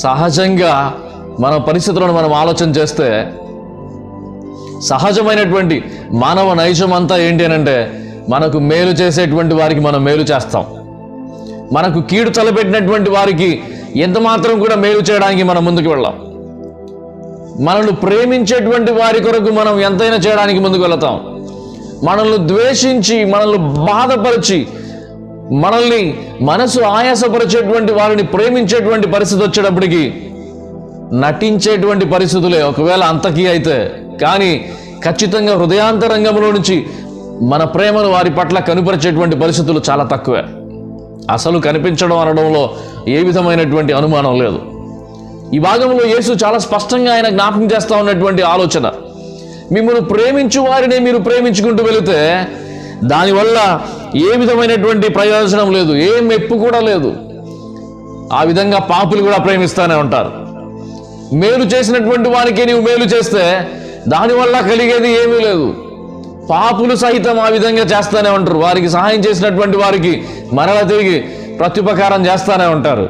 సహజంగా మన పరిస్థితులను మనం ఆలోచన చేస్తే సహజమైనటువంటి మానవ నైజం అంతా ఏంటి అని అంటే మనకు మేలు చేసేటువంటి వారికి మనం మేలు చేస్తాం. మనకు కీడు తలపెట్టినటువంటి వారికి ఎంత మాత్రం కూడా మేలు చేయడానికి మనం ముందుకు వెళ్ళాం. మనల్ని ప్రేమించేటువంటి వారి కొరకు మనం ఎంతైనా చేయడానికి ముందుకు వెళతాం. మనల్ని ద్వేషించి మనల్ని బాధపరిచి మనల్ని మనసు ఆయాసపరిచేటువంటి వారిని ప్రేమించేటువంటి పరిస్థితి వచ్చేటప్పటికి నటించేటువంటి పరిస్థితులే. ఒకవేళ అంతకీ అయితే. కానీ ఖచ్చితంగా హృదయాంతరంగంలో నుంచి మన ప్రేమను వారి పట్ల కనుపరిచేటువంటి పరిస్థితులు చాలా తక్కువే. అసలు కనిపించడం అనడంలో ఏ విధమైనటువంటి అనుమానం లేదు. ఈ భాగంలో యేసు చాలా స్పష్టంగా ఆయన జ్ఞాపకం చేస్తూ ఉన్నటువంటి ఆలోచన. మిమ్మల్ని ప్రేమించు వారిని మీరు ప్రేమించుకుంటూ వెళితే దానివల్ల ఏ విధమైనటువంటి ప్రయోజనం లేదు ఏ మెప్పు కూడా లేదు. ఆ విధంగా పాపులు కూడా ప్రేమిస్తూనే ఉంటారు. మేలు చేసినటువంటి వారికి నీవు మేలు చేస్తే దానివల్ల కలిగేది ఏమీ లేదు. పాపులు సహితం ఆ విధంగా చేస్తూనే ఉంటారు. వారికి సహాయం చేసినటువంటి వారికి మరల తిరిగి ప్రత్యుపకారం చేస్తూనే ఉంటారు.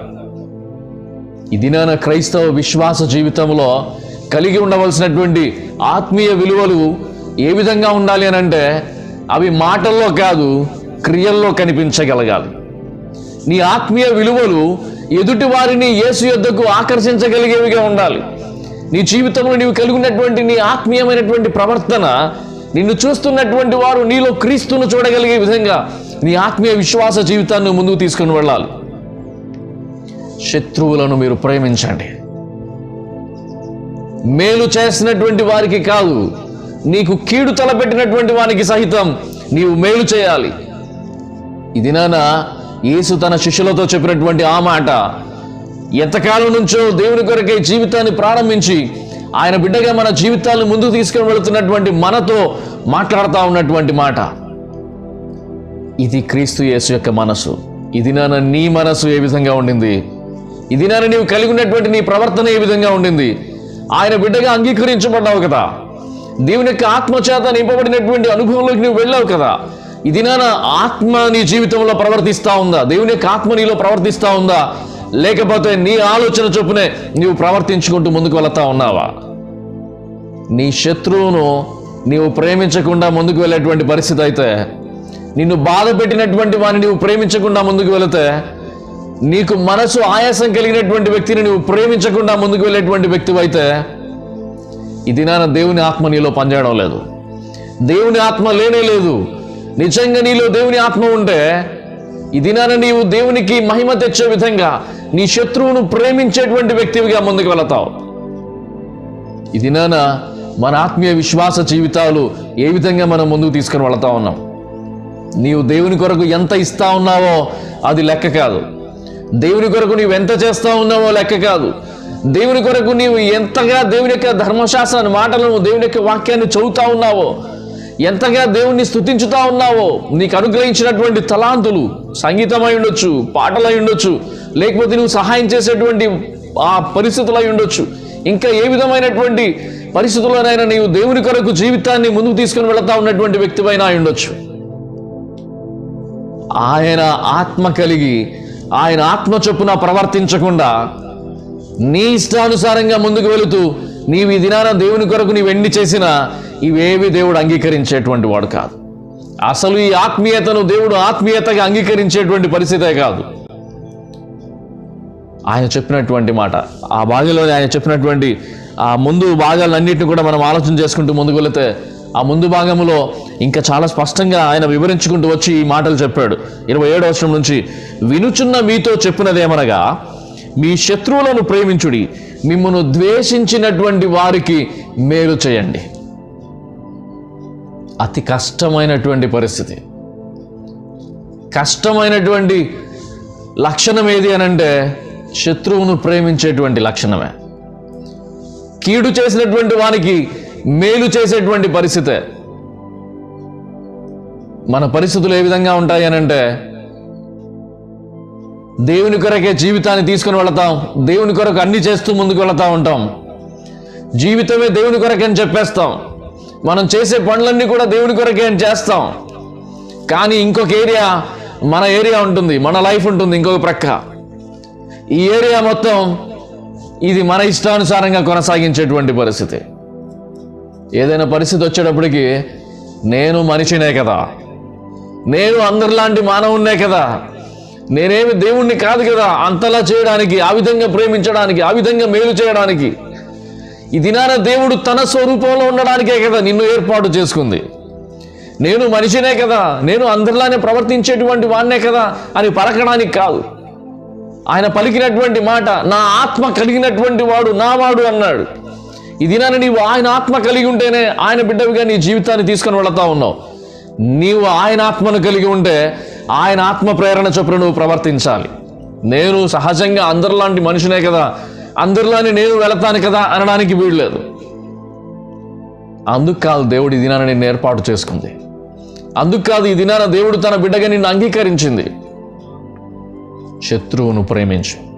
ఇది నేను క్రైస్తవ విశ్వాస జీవితంలో కలిగి ఉండవలసినటువంటి ఆత్మీయ విలువలు ఏ విధంగా ఉండాలి అని అంటే అవి మాటల్లో కాదు క్రియల్లో కనిపించగలగాలి. నీ ఆత్మీయ విలువలు ఎదుటి వారిని యేసు యొద్దకు ఆకర్షించగలిగేవిగా ఉండాలి. నీ జీవితంలో నీవు కలిగినటువంటి నీ ఆత్మీయమైనటువంటి ప్రవర్తన నిన్ను చూస్తున్నటువంటి వారు నీలో క్రీస్తును చూడగలిగే విధంగా నీ ఆత్మీయ విశ్వాస జీవితాన్ని ముందుకు తీసుకుని వెళ్ళాలి. శత్రువులను మీరు ప్రేమించండి. మేలు చేసినటువంటి వారికి కాదు నీకు కీడు తలపెట్టినటువంటి వారికి సహితం నీవు మేలు చేయాలి. ఇది నాన్న యేసు తన శిష్యులతో చెప్పినటువంటి ఆ మాట ఎంతకాలం నుంచో దేవుని కొరకై జీవితాన్ని ప్రారంభించి ఆయన బిడ్డగా మన జీవితాలను ముందుకు తీసుకుని వెళుతున్నటువంటి మనతో మాట్లాడుతూ ఉన్నటువంటి మాట. ఇది క్రీస్తు యేసు యొక్క మనసు. ఇది నాన్న నీ మనసు ఏ విధంగా ఉండింది? ఇది నాన్న నీవు కలిగి ఉన్నటువంటి నీ ప్రవర్తన ఏ విధంగా ఉండింది? ఆయన బిడ్డగా అంగీకరించబడ్డావు కదా. దేవుని యొక్క ఆత్మచేత నింపబడినటువంటి అనుభవంలోకి నువ్వు వెళ్ళావు కదా. ఇది నా ఆత్మ నీ జీవితంలో ప్రవర్తిస్తా ఉందా? దేవుని యొక్క ఆత్మ నీలో ప్రవర్తిస్తా ఉందా? లేకపోతే నీ ఆలోచన చొప్పునే నీవు ప్రవర్తించుకుంటూ ముందుకు వెళతా ఉన్నావా? నీ శత్రువును నీవు ప్రేమించకుండా ముందుకు వెళ్ళేటువంటి పరిస్థితి అయితే నిన్ను బాధ పెట్టినటువంటి వాడిని నీవు ప్రేమించకుండా ముందుకు వెళితే నీకు మనసు ఆయాసం కలిగినటువంటి వ్యక్తిని నువ్వు ప్రేమించకుండా ముందుకు వెళ్ళేటువంటి వ్యక్తి అయితే ఇది నా దేవుని ఆత్మ నీలో పనిచేయడం లేదు. దేవుని ఆత్మ లేనే లేదు. నిజంగా నీలో దేవుని ఆత్మ ఉంటే ఇది దినాన నీవు దేవునికి మహిమ తెచ్చే విధంగా నీ శత్రువును ప్రేమించేటువంటి వ్యక్తివిగా ముందుకు వెళతావు. ఇది దినాన మన ఆత్మీయ విశ్వాస జీవితాలు ఏ విధంగా మనం ముందుకు తీసుకుని వెళతా ఉన్నాం? నీవు దేవుని కొరకు ఎంత ఇస్తా ఉన్నావో అది లెక్క కాదు. దేవుని కొరకు నీవు ఎంత చేస్తా ఉన్నావో లెక్క కాదు. దేవుని కొరకు నీవు ఎంతగా దేవుని యొక్క ధర్మశాస్త్రాన్ని మాటలను దేవుని యొక్క వాక్యాన్ని చదువుతా ఉన్నావో ఎంతగా దేవుణ్ణి స్థుతించుతా ఉన్నావో నీకు అనుగ్రహించినటువంటి తలాంతులు సంగీతం ఉండొచ్చు పాటలు ఉండొచ్చు లేకపోతే నువ్వు సహాయం చేసేటువంటి ఆ పరిస్థితులు అయి ఉండొచ్చు. ఇంకా ఏ విధమైనటువంటి పరిస్థితుల్లోనైనా నీవు దేవుని కొరకు జీవితాన్ని ముందుకు తీసుకుని వెళతా ఉన్నటువంటి వ్యక్తిపైన ఉండొచ్చు. ఆయన ఆత్మ కలిగి ఆయన ఆత్మ చొప్పున ప్రవర్తించకుండా నీ ఇష్టానుసారంగా ముందుకు వెళుతూ నీవు ఈ దినాన దేవుని కొరకు నీవు ఎన్ని చేసినా ఇవేవి దేవుడు అంగీకరించేటువంటి వాడు కాదు. అసలు ఈ ఆత్మీయతను దేవుడు ఆత్మీయతగా అంగీకరించేటువంటి పరిస్థితే కాదు. ఆయన చెప్పినటువంటి మాట ఆ భాగంలోనే ఆయన చెప్పినటువంటి ఆ ముందు భాగాలన్నింటినీ కూడా మనం ఆలోచన చేసుకుంటూ ముందుకు వెళితే ఆ ముందు భాగంలో ఇంకా చాలా స్పష్టంగా ఆయన వివరించుకుంటూ వచ్చి ఈ మాటలు చెప్పాడు. ఇరవై ఏడవ వచనం నుంచి వినుచున్న మీతో చెప్పినదేమనగా మీ శత్రువులను ప్రేమించుడి మిమ్మను ద్వేషించినటువంటి వారికి మేలు చేయండి. అతి కష్టమైనటువంటి పరిస్థితి. కష్టమైనటువంటి లక్షణం ఏది అని అంటే శత్రువును ప్రేమించేటువంటి లక్షణమే. కీడు చేసినటువంటి వానికి మేలు చేసేటువంటి పరిస్థితే. మన పరిస్థితులు ఏ విధంగా ఉంటాయి అనంటే దేవుని కొరకే జీవితాన్ని తీసుకుని వెళతాం దేవుని కొరకు అన్ని చేస్తూ ముందుకు వెళతా ఉంటాం. జీవితమే దేవుని కొరకే అని చెప్పేస్తాం. మనం చేసే పనులన్నీ కూడా దేవుని కొరకే అని చేస్తాం. కానీ ఇంకొక ఏరియా మన ఏరియా ఉంటుంది మన లైఫ్ ఉంటుంది ఇంకొక ప్రక్క. ఈ ఏరియా మొత్తం ఇది మన ఇష్టానుసారంగా కొనసాగించేటువంటి పరిస్థితి. ఏదైనా పరిస్థితి వచ్చేటప్పటికి నేను మనిషినే కదా. నేను అందరిలాంటి మానవున్నే కదా. నేనేమి దేవుణ్ణి కాదు కదా. అంతలా చేయడానికి ఆ విధంగా ప్రేమించడానికి ఆ విధంగా మేలు చేయడానికి. ఈ దినాన దేవుడు తన స్వరూపంలో ఉండడానికే కదా నిన్ను ఏర్పాటు చేసుకుంది. నేను మనిషినే కదా నేను అందరిలానే ప్రవర్తించేటువంటి వాడినే కదా అని పలకడానికి కాదు. ఆయన పలికినటువంటి మాట నా ఆత్మ కలిగినటువంటి వాడు నా వాడు అన్నాడు. ఈ దినాన నీవు ఆయన ఆత్మ కలిగి ఉంటేనే ఆయన బిడ్డవిగా నీ జీవితాన్ని తీసుకొని వెళతా ఉన్నావు. నీవు ఆయన ఆత్మను కలిగి ఉంటే ఆయన ఆత్మ ప్రేరణ చొప్పున నువ్వు ప్రవర్తించాలి. నేను సహజంగా అందరిలాంటి మనిషినే కదా అందరిలోని నేను వెళతాను కదా అనడానికి వీల్లేదు. అందుకు కాదు దేవుడు ఈ దినాన్ని నేను ఏర్పాటు చేసుకుంది. అందుకు కాదు ఈ దినాన దేవుడు తన బిడ్డగా నిన్ను అంగీకరించింది. శత్రువును ప్రేమించు.